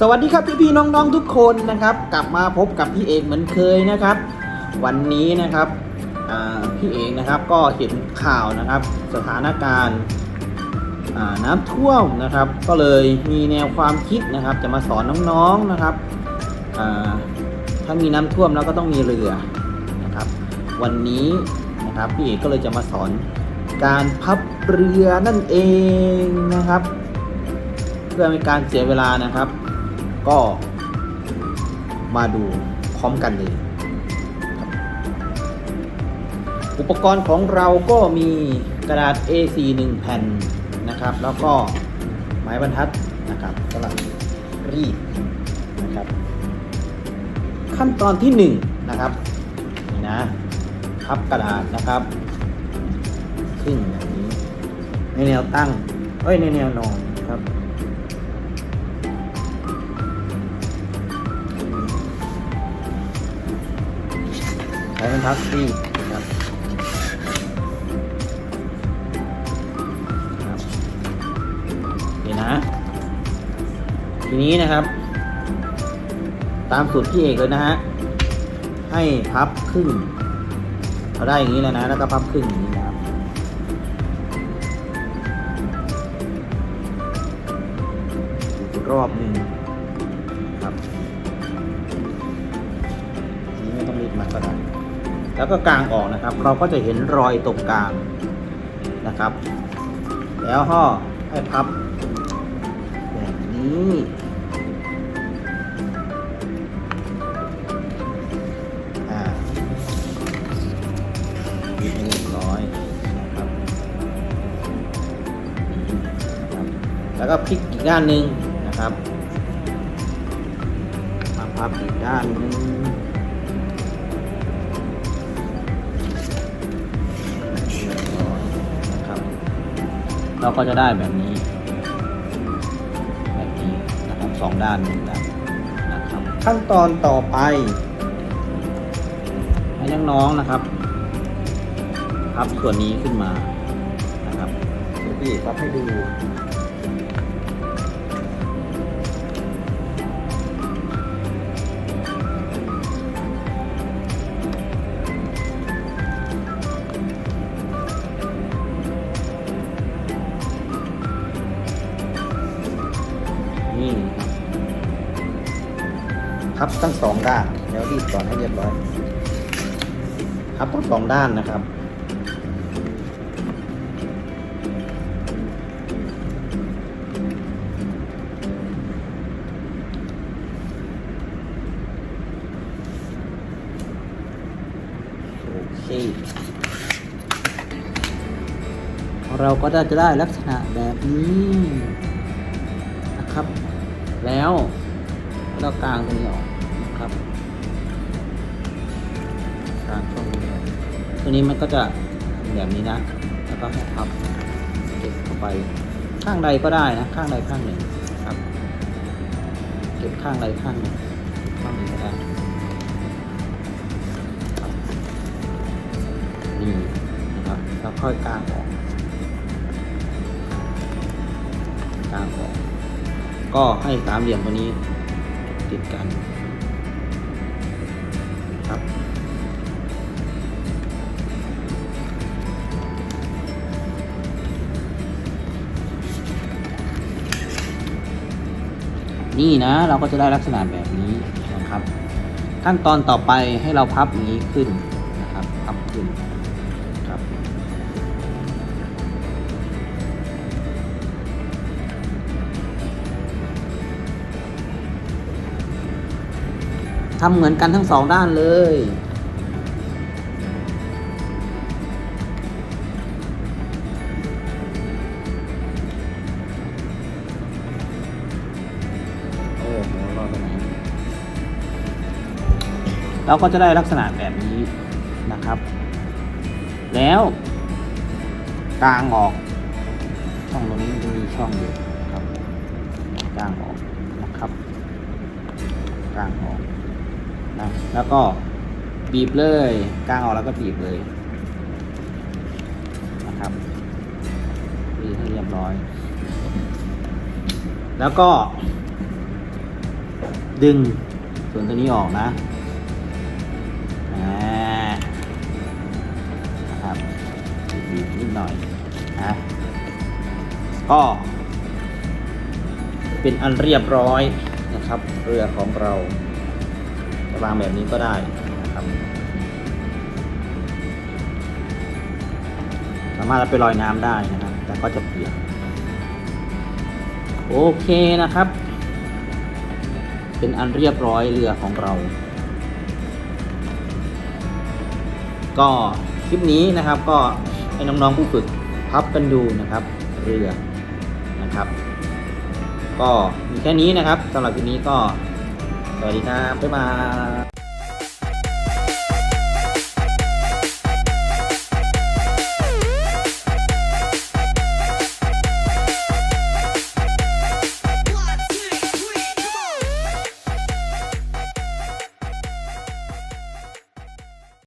สวัสดีครับพี่พี่ๆน้องๆทุกคนนะครับ กลับมาพบกับพี่เอกเหมือนเคยนะครับ วันนี้นะครับพี่เอกนะครับก็เห็นข่าวนะครับ สถานการณ์น้ำท่วมนะครับ ก็เลยมีแนวความคิดนะครับ จะมาสอนน้องๆนะครับถ้ามีน้ำท่วมแล้วก็ต้องมีเรือนะครับ วันนี้นะครับพี่เอกก็เลยจะมาสอนการพับเรือนั่นเองนะครับ เพื่อไม่การเสียเวลานะครับ ก็มาดูพร้อมกันเลย อุปกรณ์ของเราก็มีกระดาษ A4 1 แผ่นนะครับ แล้วก็ไม้บรรทัดนะครับสำหรับรีดนะครับ ขั้นตอนที่1นะครับนี่นะพับกระดาษนะครับครึ่งแบบนี้ในแนวตั้งเอ้ยในแนวนอนครับ ใช้บรรทัดรีนะครับครับนี่นะ ทีนี้นะครับ ตามสูตรพี่เอกเลยนะฮะ ให้พับครึ่งเราได้อย่างนี้แล้วนะ แล้วก็พับครึ่งอย่างนี้นะครับอีกรอบหนึ่ง แล้วก็กางออกนะครับ เราก็จะเห็นรอยตรงกลางนะครับ แล้วห่อให้พับแบบนี้อ่าปิดให้เรียบร้อยนะครับแล้วก็พลิกอีกด้านหนึ่งนะครับ มาพับอีกด้านหนึ่ง เราก็จะได้แบบนี้ แบบนี้นะครับสองด้านเหมือนกันนะครับขั้นตอนต่อไปให้น้องๆนะครับพับส่วนนี้ขึ้นมานะครับเดี๋ยวพี่พับให้ดู พับทั้งสองด้านแล้วรีดก่อนให้เรียบร้อยพับทั้งสองด้านนะครับโอเคเราก็ได้จะได้ลักษณะแบบนี้นะครับ แล้วเรากางตรงนี้ออก ครับกางช่องนี้ตัวนี้มันก็จะแบบนี้นะ แล้วก็ให้พับเก็บเข้าไป ข้างใดก็ได้นะ ข้างใดข้างหนึ่งครับ เก็บข้างใดข้างหนึ่งข้างหนี้ก็ได้นี่นะครับแล้วค่อยกางออกกางออก ก็ให้สามเหลี่ยมตัวนี้ติดกัน ครับนี่นะเราก็จะได้ลักษณะแบบนี้นะครับ ขั้นตอนต่อไปให้เราพับอย่างนี้ขึ้นนะครับพับขึ้น ทำเหมือนกันทั้งสองด้านเลย เราก็จะได้ลักษณะแบบนี้นะครับ แล้วกลางออก ช่องตรงนี้จะมีช่องอยู่ครับกลางออกนะครับกลางออก นะแล้วก็บีบเลยกลางออกแล้วก็บีบเลยนะครับบีบให้เรียบร้อย แล้วก็ ดึงส่วนตัวนี้ออกนะนะครับบีบนิดหน่อยนะก็เป็นอันเรียบร้อยนะครับ เรือของเรา วางแบบนี้ก็ได้นะครับ สามารถไปลอยน้ำได้นะครับ แต่ก็จะเปียกโอเคนะครับ เป็นอันเรียบร้อยเรือของเรา ก็คลิปนี้นะครับก็ให้น้องๆผู้ฝึกพับกันดูนะครับ เรือนะครับ ก็มีแค่นี้นะครับสำหรับคลิปนี้ก็ วัสดีครับ บ๊ายบาย